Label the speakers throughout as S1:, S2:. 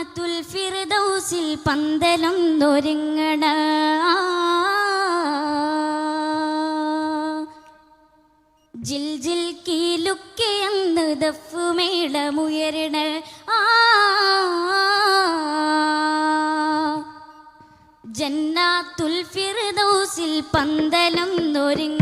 S1: ജന്നത്തുൽ ഫിർദൗസിൽ പന്തലം നൊരുങ്ങട ജിൽ ജിൽ കീലുക്കിയെന്ന് ദഫുമേളമുയരണ ആ ജന്നാത്തുൽ ഫിർദൗസിൽ പന്തലം നൊരുങ്ങ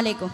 S1: Aleko.